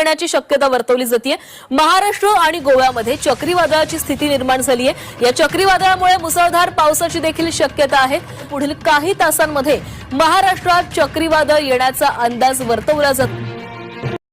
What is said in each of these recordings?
येण्याची शक्यता वर्तवली जाते महाराष्ट्र आणि गोव्यामध्ये चक्रीवादळाची स्थिती निर्माण झाली आहे या चक्रीवादळामुळे मुसळधार पावसाची देखील शक्यता आहे. पुढील काही तासांमध्ये महाराष्ट्रात चक्रीवादळ येण्याचा अंदाज वर्तवला जातो.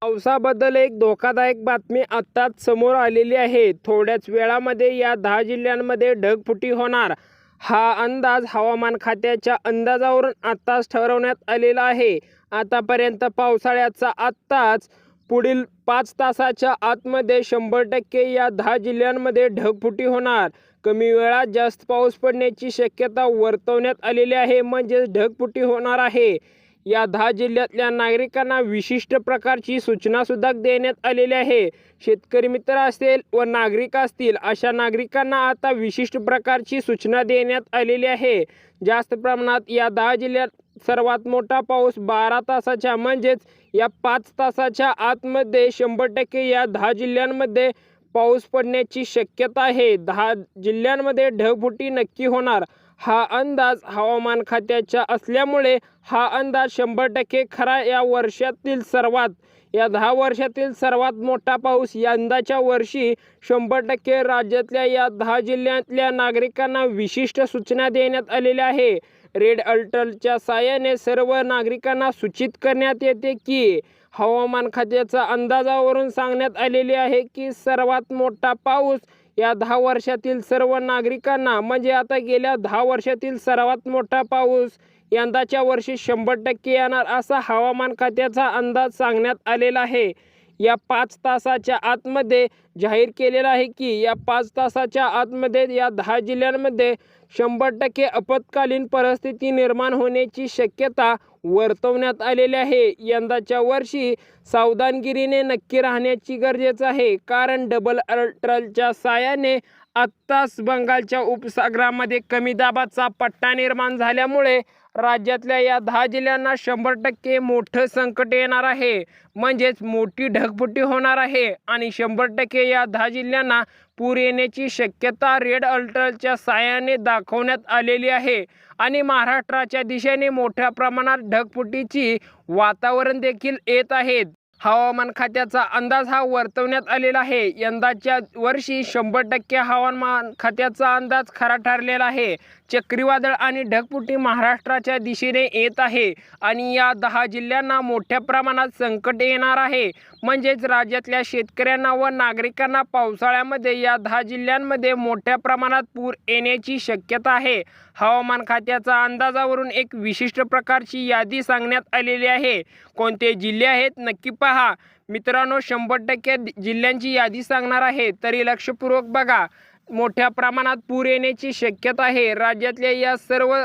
पावसाबद्दल एक धोकादायक बातमी आत्ताच समोर आलेली आहे. थोड्याच वेळामध्ये या दहा जिल्ह्यांमध्ये ढगफुटी होणार. हा अंदाज हवामान खात्याच्या अंदाजावरून आत्ताच ठरवण्यात आलेला आहे. आतापर्यंत पावसाळ्याचा आत्ताच पुढील पाच तासाच्या आतमध्ये शंभर टक्के या दहा जिल्ह्यांमध्ये ढगफुटी होणार. कमी वेळात जास्त पाऊस पडण्याची शक्यता वर्तवण्यात आलेली आहे म्हणजेच ढगफुटी होणार आहे. या दहा जिल्ह्यातल्या नागरिकांना विशिष्ट प्रकारची सूचनासुद्धा देण्यात आलेली आहे. शेतकरी मित्र असेल व नागरिक असतील अशा नागरिकांना आता विशिष्ट प्रकारची सूचना देण्यात आलेली आहे. जास्त प्रमाणात या दहा जिल्ह्यात सर्वात मोठा पाऊस बारा तासाच्या म्हणजेच या पाच तासाच्या आतमध्ये शंभर टक्के या दहा जिल्ह्यांमध्ये पाऊस पडण्याची शक्यता आहे. दहा जिल्ह्यांमध्ये ढगफुटी नक्की होणार. हा अंदाज हवामान खात्याच्या असल्यामुळे हा अंदाज शंभर टक्के खरा या वर्षातील सर्वात या दहा वर्षातील सर्वात मोठा पाऊस यंदाच्या वर्षी शंभर टक्के राज्यातल्या या दहा जिल्ह्यातल्या नागरिकांना विशिष्ट सूचना देण्यात आलेल्या आहे. रेड अलर्टच्या साहाय्याने सर्व नागरिकांना सूचित करण्यात येते की हवामान खात्याच्या अंदाजावरून सांगण्यात आलेले आहे की सर्वात मोठा पाऊस या दहा वर्षातील सर्व नागरिकांना म्हणजे आता गेल्या दहा वर्षातील सर्वात मोठा पाऊस यंदाच्या वर्षी शंभर टक्के येणार असा हवामान खात्याचा अंदाज सांगण्यात आलेला आहे. या पाच तासाच्या आतमध्ये जाहीर केलेलं आहे की या पाच तासाच्या आतमध्ये या दहा जिल्ह्यांमध्ये शंभर टक्के आपत्कालीन परिस्थिती निर्माण होण्याची शक्यता वर्तवण्यात आलेली आहे. यंदाच्या वर्षी सावधानगिरीने नक्की राहण्याची गरजेचं आहे. कारण डबल अल्ट्रलच्या साहाय्याने आत्ताच बंगालच्या उपसागरामध्ये कमी दाबाचा पट्टा निर्माण झाल्यामुळे राज्यातल्या या दहा जिल्ह्यांना शंभर टक्के मोठं संकट येणार आहे. म्हणजेच मोठी ढगफुटी होणार आहे. आणि शंभर टक्के या दहा जिल्ह्यांना पूर येण्याची शक्यता रेड अलर्टच्या साहाय्याने दाखवण्यात आलेली आहे. आणि महाराष्ट्राच्या दिशेने मोठ्या प्रमाणात ढगफुटीची वातावरण देखील येत आहेत हवामान खात्याचा अंदाज हा वर्तवण्यात आलेला आहे. यंदाच्या वर्षी शंभर टक्के हवामान खात्याचा अंदाज खरा ठरलेला आहे. चक्रीवादळ आणि ढगपुटी महाराष्ट्राच्या दिशेने येत आहे आणि या दहा जिल्ह्यांना मोठ्या प्रमाणात संकट येणार आहे. म्हणजेच राज्यातल्या शेतकऱ्यांना व नागरिकांना पावसाळ्यामध्ये या दहा जिल्ह्यांमध्ये मोठ्या प्रमाणात पूर येण्याची शक्यता आहे. हवामान खात्याचा अंदाजावरून एक विशिष्ट प्रकारची यादी सांगण्यात आलेली आहे. कोणते जिल्हे आहेत नक्की पहा. मित्रांनो शंभर टक्के जिल्ह्यांची यादी सांगणार आहे. तरी लक्षपूर्वक बघा. मोठ्या प्रमाणात पूर येण्याची शक्यता आहे. राज्यातल्या या सर्व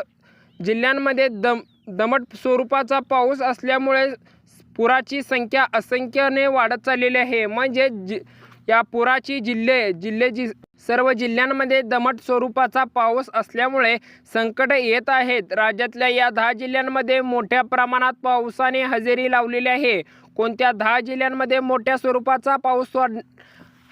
जिल्ह्यांमध्ये दम दमट स्वरूपाचा पाऊस असल्यामुळे पुराची संख्या असंख्याने वाढत चाललेली आहे. म्हणजे जि या पुराची जिल्हे जिल्हे जि सर्व जिल्ह्यांमध्ये दमट स्वरूपाचा पाऊस असल्यामुळे संकट येत आहेत. राज्यातल्या या दहा जिल्ह्यांमध्ये मोठ्या प्रमाणात पावसाने हजेरी लावलेली आहे. कोणत्या दहा जिल्ह्यांमध्ये मोठ्या स्वरूपाचा पाऊस वाढ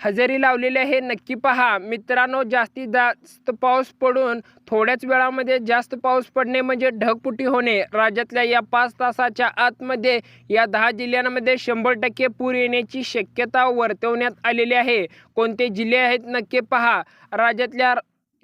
हजेरी लावलेली आहे. नक्की पहा. मित्रांनो जास्तीत जास्त पाऊस पडून थोड्याच वेळामध्ये जास्त पाऊस पडणे म्हणजे ढगपुटी होणे. राज्यातल्या या पाच तासाच्या आतमध्ये या दहा जिल्ह्यांमध्ये शंभर टक्के पूर येण्याची शक्यता वर्तवण्यात आलेली आहे. कोणते जिल्हे आहेत? नक्की पहा. राज्यातल्या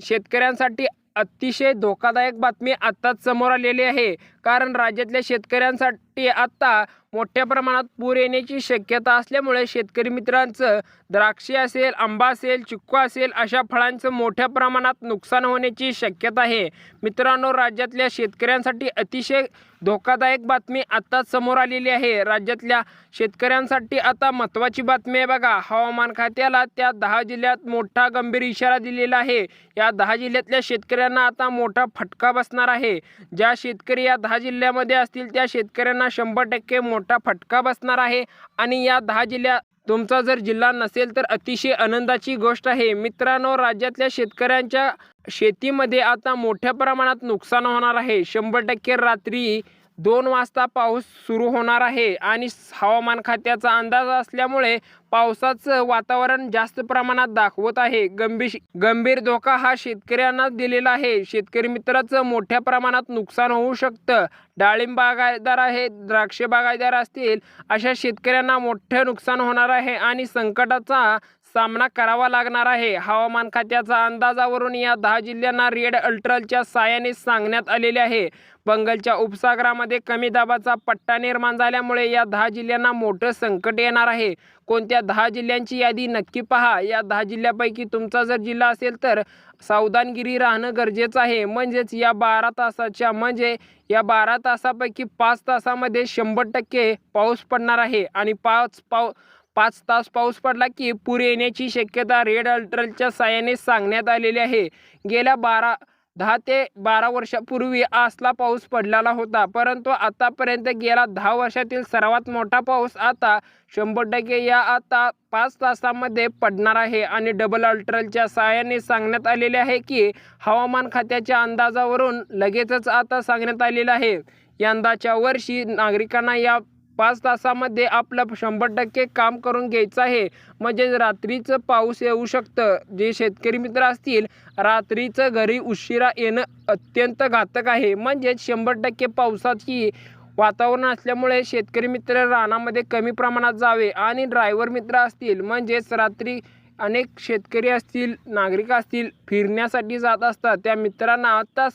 शेतकऱ्यांसाठी अतिशय धोकादायक बातमी आत्ताच समोर आलेली आहे. कारण राज्यातल्या शेतकऱ्यांसाठी आत्ता मोठ्या प्रमाणात पूर येण्याची शक्यता असल्यामुळे शेतकरी मित्रांचं द्राक्षे असेल आंबा असेल चिक्कू असेल अशा फळांचं मोठ्या प्रमाणात नुकसान होण्याची शक्यता आहे. मित्रांनो राज्यातल्या शेतकऱ्यांसाठी अतिशय धोकादायक बातमी आत्ताच समोर आलेली आहे. राज्यातल्या शेतकऱ्यांसाठी आता महत्त्वाची बातमी आहे बघा. हवामान खात्याला त्या दहा जिल्ह्यात मोठा गंभीर इशारा दिलेला आहे. या दहा जिल्ह्यातल्या शेतकऱ्यांना आता मोठा फटका बसणार आहे. ज्या शेतकरी या दहा जिल्ह्यामध्ये असतील त्या शेतकऱ्यांना शंभर टक्के मोठा फटका बसणार आहे. आणि या दहा जिल्ह्यात तुमचा जर जिल्हा नसेल तर अतिशय आनंदाची गोष्ट आहे. मित्रांनो राज्यातल्या शेतकऱ्यांच्या शेतीमध्ये आता मोठ्या प्रमाणात नुकसान होणार आहे. शंभर टक्के रात्री दोन वाजता पाऊस सुरू होणार आहे आणि हवामान खात्याचा अंदाज असल्यामुळे पावसाचं वातावरण जास्त प्रमाणात दाखवत आहे. गंभीर गंभीर धोका हा शेतकऱ्यांना दिलेला आहे. शेतकरी मित्राचं मोठ्या प्रमाणात नुकसान होऊ शकतं. डाळिंब बागायदार आहेत द्राक्ष बागायदार असतील अशा शेतकऱ्यांना मोठं नुकसान होणार आहे आणि संकटाचा सामना करावा लागणार आहे. हवामान खात्याचा अंदाजावरून या दहा जिल्ह्यांना रेड अल्ट्रलच्या साहाय्याने सांगण्यात आलेले आहे. बंगालच्या उपसागरामध्ये कमी दाबाचा पट्टा निर्माण झाल्यामुळे या दहा जिल्ह्यांना मोठं संकट येणार आहे. कोणत्या दहा जिल्ह्यांची यादी नक्की पहा. या दहा जिल्ह्यापैकी तुमचा जर जिल्हा असेल तर सावधानगिरी राहणं गरजेचं आहे. म्हणजेच या बारा तासाच्या म्हणजे या बारा तासापैकी पाच तासामध्ये शंभर टक्के पाऊस पडणार आहे. आणि पाच पाऊ पाच तास पाऊस पडला की पूर येण्याची शक्यता रेड अल्ट्रलच्या साहाय्याने सांगण्यात आलेली आहे. गेल्या बारा दहा ते बारा वर्षापूर्वी असला पाऊस पडलेला होता परंतु आतापर्यंत गेला दहा वर्षातील सर्वात मोठा पाऊस आता शंभर टक्के या आता पाच तासामध्ये पडणार आहे आणि डबल अल्ट्रलच्या सहाय्याने सांगण्यात आलेले आहे की हवामान खात्याच्या अंदाजावरून लगेचच आता सांगण्यात आलेलं आहे. यंदाच्या वर्षी नागरिकांना या पाच तासामध्ये आपलं शंभर टक्के काम करून घ्यायचं आहे. म्हणजे रात्रीचं पाऊस येऊ शकतं. जे शेतकरी मित्र असतील रात्रीचं घरी उशिरा येणं अत्यंत घातक आहे. म्हणजेच शंभर टक्के पावसाची वातावरण असल्यामुळे शेतकरी मित्र रानामध्ये कमी प्रमाणात जावे आणि ड्रायव्हर मित्र असतील म्हणजेच रात्री अनेक शेतकरी असतील नागरिक असतील फिरण्यासाठी जात असतात. त्या मित्रांना आत्ताच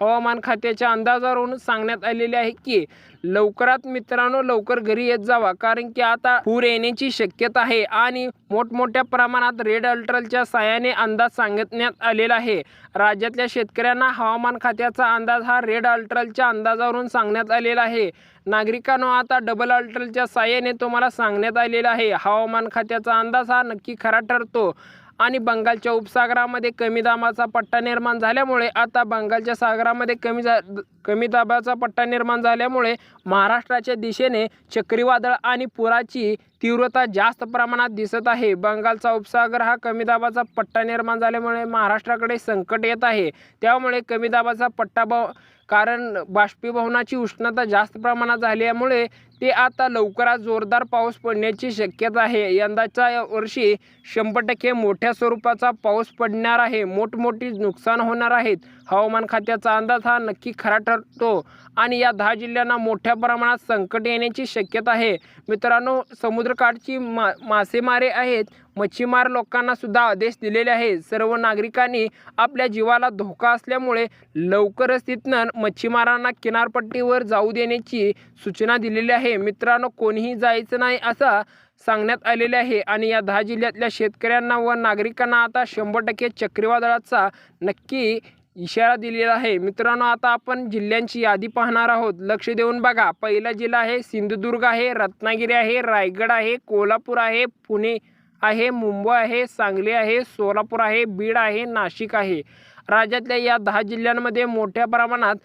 हवामान खात्याच्या अंदाजावरून सांगण्यात आलेले आहे की लवकरात मित्रांनो लवकर घरी येत जावा कारण की आता पूर येण्याची शक्यता आहे आणि मोठमोठ्या प्रमाणात रेड अल्ट्रलच्या साहाय्याने अंदाज सांगण्यात आलेला आहे. राज्यातल्या शेतकऱ्यांना हवामान खात्याचा अंदाज हा रेड अल्ट्रलच्या अंदाजावरून सांगण्यात आलेला आहे. नागरिकांनो आता डबल अल्ट्रलच्या साहाय्याने तुम्हाला सांगण्यात आलेला आहे. हवामान खात्याचा अंदाज हा नक्की खरा ठरतो. आणि बंगालच्या उपसागरामध्ये कमी दाबाचा पट्टा निर्माण झाल्यामुळे आता बंगालच्या सागरामध्ये कमी जा कमी दाबाचा पट्टा निर्माण झाल्यामुळे महाराष्ट्राच्या दिशेने चक्रीवादळ आणि पुराची तीव्रता जास्त प्रमाणात दिसत आहे. बंगालचा उपसागर हा कमी दाबाचा पट्टा निर्माण झाल्यामुळे महाराष्ट्राकडे संकट येत आहे. त्यामुळे कमी दाबाचा पट्टा ब कारण बाष्पीभवनाची उष्णता जास्त प्रमाणात झाल्यामुळे ते आता लवकरात जोरदार पाऊस पडण्याची शक्यता आहे. यंदाच्या वर्षी शंभर टक्के मोठ्या स्वरूपाचा पाऊस पडणार आहे. मोठमोठी नुकसान होणार आहेत. हवामान खात्याचा अंदाज हा नक्की खरा ठरतो आणि या दहा जिल्ह्यांना मोठ्या प्रमाणात संकट येण्याची शक्यता आहे. मित्रांनो समुद्र समुद्रकाठची मा मासेमारे आहेत. मच्छीमार लोकांना सुद्धा आदेश दिलेले आहेत. सर्व नागरिकांनी आपल्या जीवाला धोका असल्यामुळे लवकरच तिथनं मच्छीमारांना किनारपट्टीवर जाऊ देण्याची सूचना दिलेली आहे. मित्रांनो कोणीही जायचं नाही असा सांगण्यात आलेले आहे. आणि या दहा जिल्ह्यातल्या शेतकऱ्यांना व नागरिकांना आता शंभर टक्के चक्रीवादळाचा नक्की इशारा दिलेला आहे. मित्रांनो आता आपण जिल्ह्यांची यादी पाहणार आहोत. लक्ष देऊन बघा. पहिला जिल्हा आहे सिंधुदुर्ग आहे रत्नागिरी आहे रायगड आहे कोल्हापूर आहे पुणे आहे मुंबई आहे सांगली आहे सोलापूर आहे बीड आहे नाशिक आहे. राज्यातल्या या दहा जिल्ह्यांमध्ये मोठ्या प्रमाणात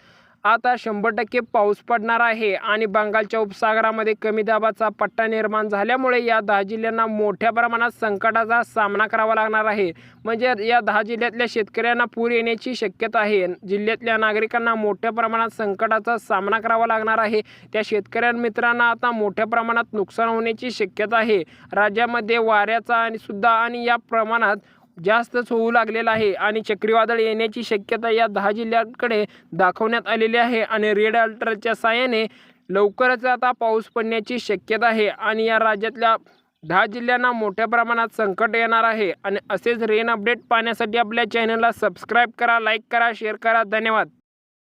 आता शंभर टक्के पाऊस पडणार आहे आणि बंगालच्या उपसागरामध्ये कमी दाबाचा पट्टा निर्माण झाल्यामुळे या दहा जिल्ह्यांना मोठ्या प्रमाणात संकटाचा सामना करावा लागणार आहे. म्हणजे या दहा जिल्ह्यातल्या शेतकऱ्यांना पूर येण्याची शक्यता आहे. जिल्ह्यातल्या नागरिकांना मोठ्या प्रमाणात संकटाचा सामना करावा लागणार आहे. त्या शेतकऱ्यां मित्रांना आता मोठ्या प्रमाणात नुकसान होण्याची शक्यता आहे. राज्यामध्ये वाऱ्याचा आणि सुद्धा आणि या प्रमाणात जास्तच होऊ लागलेला आहे आणि चक्रीवादळ येण्याची शक्यता या दहा जिल्ह्यांकडे दाखवण्यात आलेली आहे आणि रेड अल्टरच्या साहाय्याने लवकरच आता पाऊस पडण्याची शक्यता आहे आणि या राज्यातल्या दहा जिल्ह्यांना मोठ्या प्रमाणात संकट येणार आहे. आणि असेच रेन अपडेट पाहण्यासाठी आपल्या चॅनलला सबस्क्राईब करा लाईक करा शेअर करा. धन्यवाद.